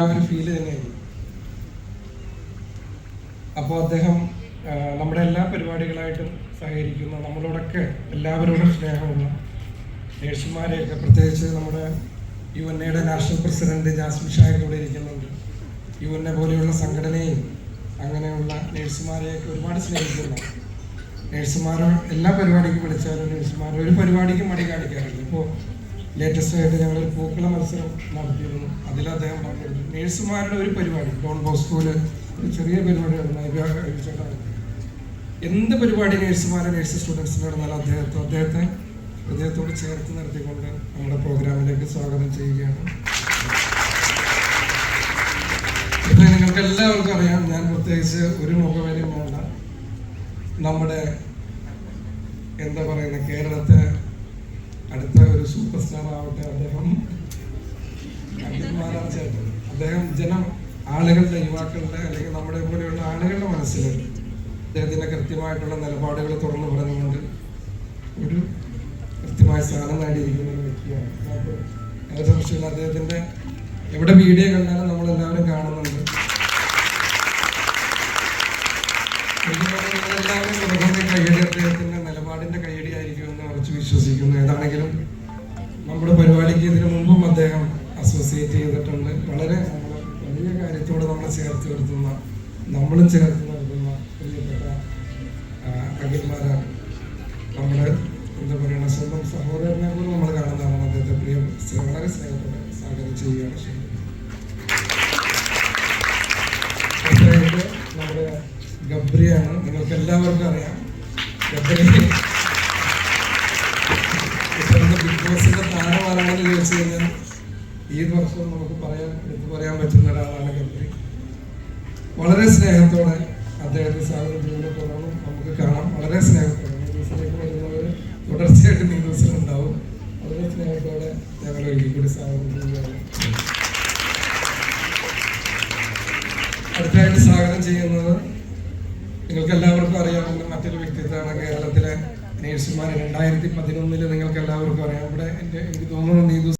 ആ ഒരു ഫീൽ തന്നെയായിരുന്നു. അപ്പോൾ അദ്ദേഹം നമ്മുടെ എല്ലാ പരിപാടികളായിട്ടും സഹകരിക്കുന്ന. നമ്മളോടൊക്കെ എല്ലാവരോടും സ്നേഹമുള്ള നേഴ്സുമാരെയൊക്കെ പ്രത്യേകിച്ച് നമ്മുടെ യു എൻ എയുടെ നാഷണൽ പ്രസിഡന്റ് ജാസ്മിൻ ഷായർ ഇവിടെ ഇരിക്കുന്നുണ്ട്. യു എൻ എ പോലെയുള്ള സംഘടനയും അങ്ങനെയുള്ള നേഴ്സുമാരെയൊക്കെ ഒരുപാട് സ്നേഹിക്കുന്ന. നേഴ്സുമാരോ എല്ലാ പരിപാടിക്കും വിളിച്ചാലും നേഴ്സുമാരോ ഒരു പരിപാടിക്കും മടി കാണിക്കാറുണ്ട് ഇപ്പോൾ ലേറ്റസ്റ്റ് ആയിട്ട് ഞങ്ങൾ പൂക്കള മത്സരം നടത്തിയിരുന്നു. അതിൽ അദ്ദേഹം പങ്കെടുത്തു. നേഴ്സുമാരുടെ ഒരു പരിപാടി ഡോൺ ബോസ്കോയിൽ ചെറിയ പരിപാടി നടന്നു. എന്ത് പരിപാടി നേഴ്സുമാരെ നേഴ്സ് സ്റ്റുഡൻസിന് നടന്നാലും അദ്ദേഹത്തെ അദ്ദേഹത്തെ അദ്ദേഹത്തോട് ചേർത്ത് നിർത്തിക്കൊണ്ട് നമ്മുടെ പ്രോഗ്രാമിലേക്ക് സ്വാഗതം ചെയ്യുകയാണ്. ഇത് നിങ്ങൾക്ക് എല്ലാവർക്കും അറിയാം. ഞാൻ പ്രത്യേകിച്ച് ഒരു മുഖവരും വേണ്ട. നമ്മുടെ എന്താ പറയുന്നത് കേരളത്തെ അടുത്ത സൂപ്പർ സ്റ്റാർ ആവട്ടെ അദ്ദേഹം ചേട്ടൻ. അദ്ദേഹം ജനം ആളുകളുടെ യുവാക്കളുടെ അല്ലെങ്കിൽ നമ്മുടെ പോലെയുള്ള ആളുകളുടെ മനസ്സിൽ അദ്ദേഹത്തിന്റെ കൃത്യമായിട്ടുള്ള നിലപാടുകൾ തുറന്നു പറഞ്ഞുകൊണ്ട് ഒരു കൃത്യമായ സ്ഥാനം നേടിയിരിക്കുന്ന ഒരു വ്യക്തിയാണ്. സംശയമില്ല അദ്ദേഹത്തിന്റെ എവിടെ വീഡിയോ കണ്ടാലും നമ്മൾ എല്ലാവരും കാണുന്നുണ്ട് എല്ലാവരും അദ്ദേഹത്തിന്റെ നിലപാടിന്റെ കൈയടി ആയിരിക്കുമെന്ന് ഉറച്ചു വിശ്വസിക്കുന്നു. ഏതാണെങ്കിലും നമ്മുടെ പരിപാടിക്ക് ഇതിനു മുമ്പും അദ്ദേഹം അസോസിയേറ്റ് ചെയ്തിട്ടുണ്ട്. വളരെ വലിയ കാര്യത്തോട് നമ്മളെ ചേർത്ത് നിർത്തുന്ന നമ്മളും ചേർത്ത് നിർത്തുന്ന പ്രിയപ്പെട്ട അഖിൽമാരാണ്. നമ്മുടെ എന്താ പറയുക സ്വന്തം സഹോദരനെ പോലും നമ്മൾ കാണുന്നതാണ് അദ്ദേഹത്തെ പ്രിയ. വളരെ സ്നേഹത്തോടെ സ്വാഗതം ചെയ്യുകയാണ് നമ്മുടെ ഗബ്രിയാണ്. നിങ്ങൾക്ക് എല്ലാവർക്കും അറിയാം. ഗബ്രി ബിഗ് ബോസിന്റെ താരമാരാണെന്ന് ചോദിച്ചു കഴിഞ്ഞാൽ ഈ വർഷം നമുക്ക് പറയാൻ എടുത്തു പറയാൻ പറ്റുന്ന ഒരാളാണ് ഗംഭീർ വളരെ സ്നേഹത്തോടെ അദ്ദേഹത്തെ സാധനത്തിലൂടെ പോകണം നമുക്ക് കാണാം. വളരെ സ്നേഹത്തോടെ. തുടർച്ചയായിട്ട് ന്യൂസിൽ ഉണ്ടാവും. വളരെ സ്നേഹത്തോടെ ഞങ്ങൾ ഒരിക്കൽ കൂടി സാധനത്തിലൂടെ അടുത്തായിട്ട് സ്വാഗതം ചെയ്യുന്നത് നിങ്ങൾക്ക് എല്ലാവർക്കും അറിയാവുന്ന മറ്റൊരു വ്യക്തിത്വമാണ് കേരളത്തിലെ നേഴ്സുമാർ രണ്ടായിരത്തി പതിനൊന്നിൽ നിങ്ങൾക്ക് എല്ലാവർക്കും അറിയാം. ഇവിടെ എന്റെ എനിക്ക് തോന്നുന്നു നീതു